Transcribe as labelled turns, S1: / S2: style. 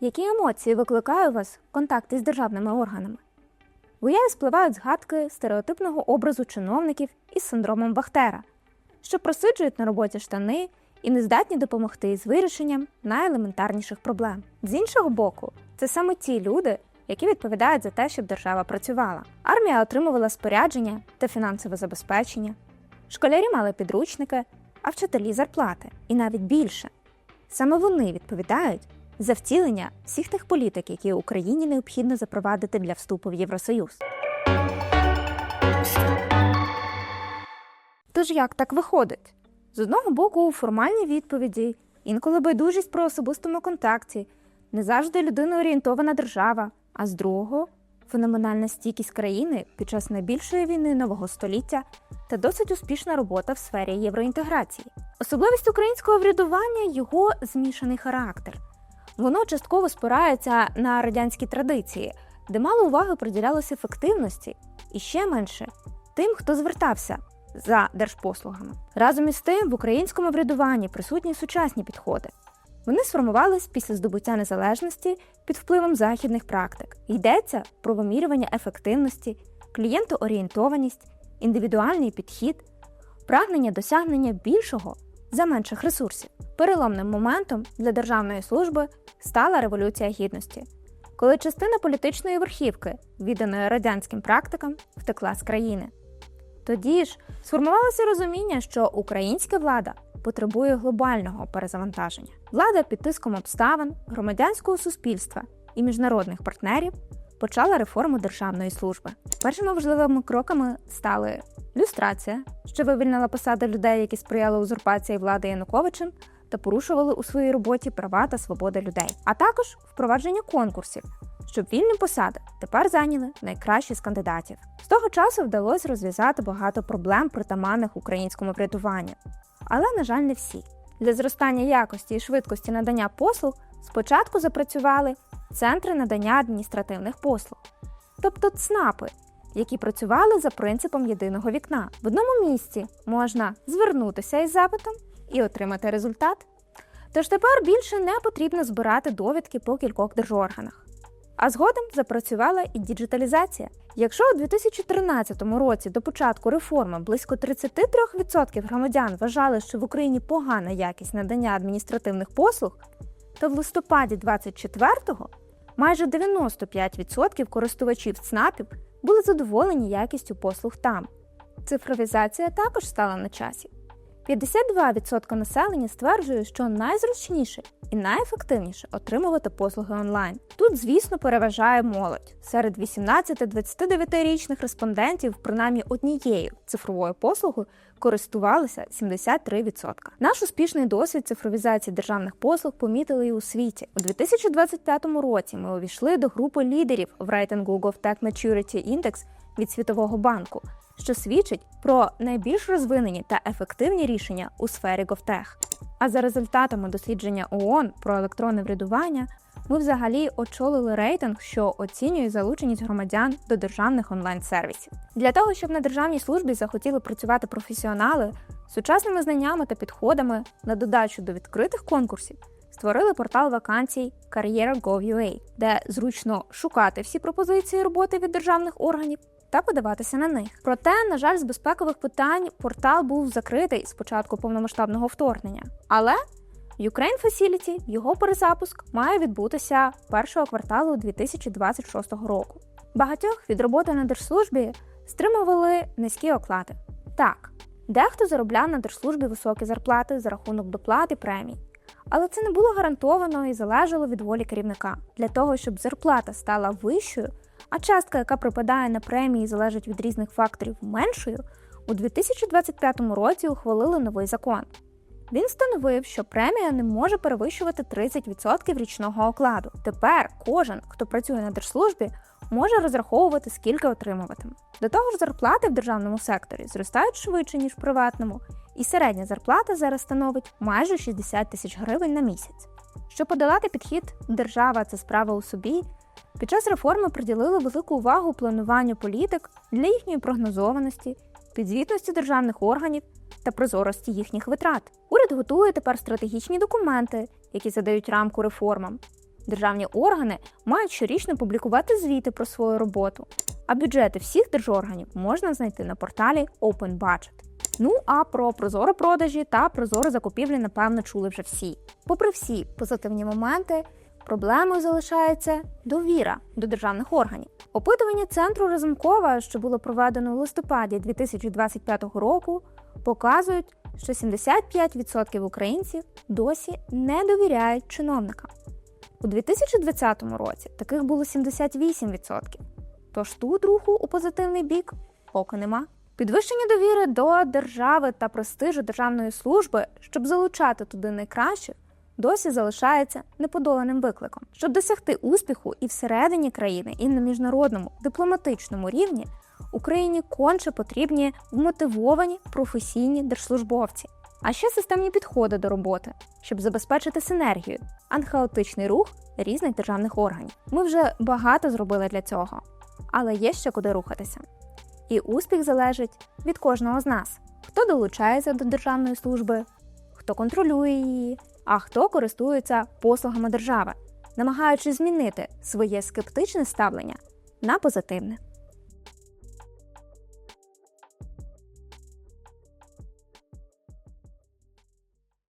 S1: Які емоції викликає у вас контакт із державними органами? Уяві спливають згадки стереотипного образу чиновників із синдромом Бахтера, що просиджують на роботі штани і не здатні допомогти з вирішенням найелементарніших проблем. З іншого боку, це саме ті люди, які відповідають за те, щоб держава працювала. Армія отримувала спорядження та фінансове забезпечення, школярі мали підручники, а вчителі зарплати, і навіть більше. Саме вони відповідають за втілення всіх тих політик, які Україні необхідно запровадити для вступу в Євросоюз. Тож як так виходить? З одного боку, формальні відповіді, інколи байдужість про особистому контакті, не завжди людиноорієнтована держава, а з другого феноменальна стійкість країни під час найбільшої війни нового століття та досить успішна робота в сфері євроінтеграції. Особливість українського врядування його змішаний характер. Воно частково спирається на радянські традиції, де мало уваги приділялося ефективності і ще менше тим, хто звертався за держпослугами. Разом із тим, в українському врядуванні присутні сучасні підходи. Вони сформувались після здобуття незалежності під впливом західних практик. Йдеться про вимірювання ефективності, клієнтоорієнтованість, індивідуальний підхід, прагнення досягнення більшого за менших ресурсів. Переломним моментом для державної служби стала Революція Гідності, коли частина політичної верхівки, відданої радянським практикам, втекла з країни. Тоді ж сформувалося розуміння, що українська влада потребує глобального перезавантаження. Влада під тиском обставин, громадянського суспільства і міжнародних партнерів почала реформу державної служби. Першими важливими кроками стали люстрація, що вивільнила посади людей, які сприяли узурпації влади Януковичем та порушували у своїй роботі права та свободи людей, а також впровадження конкурсів, щоб вільні посади тепер зайняли найкращі з кандидатів. З того часу вдалося розв'язати багато проблем, притаманних українському врядуванню, але, на жаль, не всі. Для зростання якості і швидкості надання послуг спочатку запрацювали центри надання адміністративних послуг, тобто ЦНАПи, які працювали за принципом єдиного вікна. В одному місці можна звернутися із запитом і отримати результат. Тож тепер більше не потрібно збирати довідки по кількох держорганах. А згодом запрацювала і діджиталізація. Якщо у 2013 році до початку реформи близько 33% громадян вважали, що в Україні погана якість надання адміністративних послуг, то в листопаді 24-го майже 95% користувачів ЦНАПів були задоволені якістю послуг там. Цифровізація також стала на часі. 52% населення стверджує, що найзручніше і найефективніше отримувати послуги онлайн. Тут, звісно, переважає молодь. Серед 18-29-річних респондентів принаймні однією цифровою послугою користувалися 73%. Наш успішний досвід цифровізації державних послуг помітили і у світі. У 2025 році ми увійшли до групи лідерів в рейтингу GovTech Maturity Index від Світового банку що свідчить про найбільш розвинені та ефективні рішення у сфері GovTech. А за результатами дослідження ООН про електронне врядування, ми взагалі очолили рейтинг, що оцінює залученість громадян до державних онлайн-сервісів. Для того, щоб на державній службі захотіли працювати професіонали сучасними знаннями та підходами на додачу до відкритих конкурсів. Створили портал вакансій Career.gov.ua, де зручно шукати всі пропозиції роботи від державних органів та подаватися на них. Проте, на жаль, з безпекових питань портал був закритий з початку повномасштабного вторгнення. Але Ukraine Facility, його перезапуск має відбутися першого кварталу 2026 року. Багатьох від роботи на держслужбі стримували низькі оклади. Так, дехто заробляв на держслужбі високі зарплати за рахунок доплати премій. Але це не було гарантовано і залежало від волі керівника. Для того, щоб зарплата стала вищою, а частка, яка припадає на премії, залежить від різних факторів меншою, у 2025 році ухвалили новий закон. Він встановив, що премія не може перевищувати 30% річного окладу. Тепер кожен, хто працює на держслужбі, може розраховувати, скільки отримуватиме. До того ж, зарплати в державному секторі зростають швидше, ніж в приватному, і середня зарплата зараз становить майже 60 тисяч гривень на місяць. Щоб подолати підхід держава це справа у собі, під час реформи приділили велику увагу плануванню політик для їхньої прогнозованості, підзвітності державних органів та прозорості їхніх витрат. Уряд готує тепер стратегічні документи, які задають рамку реформам. Державні органи мають щорічно публікувати звіти про свою роботу, а бюджети всіх держорганів можна знайти на порталі Open. Ну а про прозоро продажі та прозоро закупівлі, напевно, чули вже всі. Попри всі позитивні моменти, проблемою залишається довіра до державних органів. Опитування центру Разумкова, що було проведено у листопаді 2025 року, показують, що 75% українців досі не довіряють чиновникам. У 2020 році таких було 78%. Тож тут руху у позитивний бік поки нема. Підвищення довіри до держави та престижу державної служби, щоб залучати туди найкращих, досі залишається неподоланим викликом. Щоб досягти успіху і всередині країни, і на міжнародному дипломатичному рівні Україні конче потрібні вмотивовані професійні держслужбовці, а ще системні підходи до роботи, щоб забезпечити синергію, а не хаотичний рух різних державних органів. Ми вже багато зробили для цього, але є ще куди рухатися. І успіх залежить від кожного з нас, хто долучається до державної служби, хто контролює її, а хто користується послугами держави, намагаючись змінити своє скептичне ставлення на позитивне.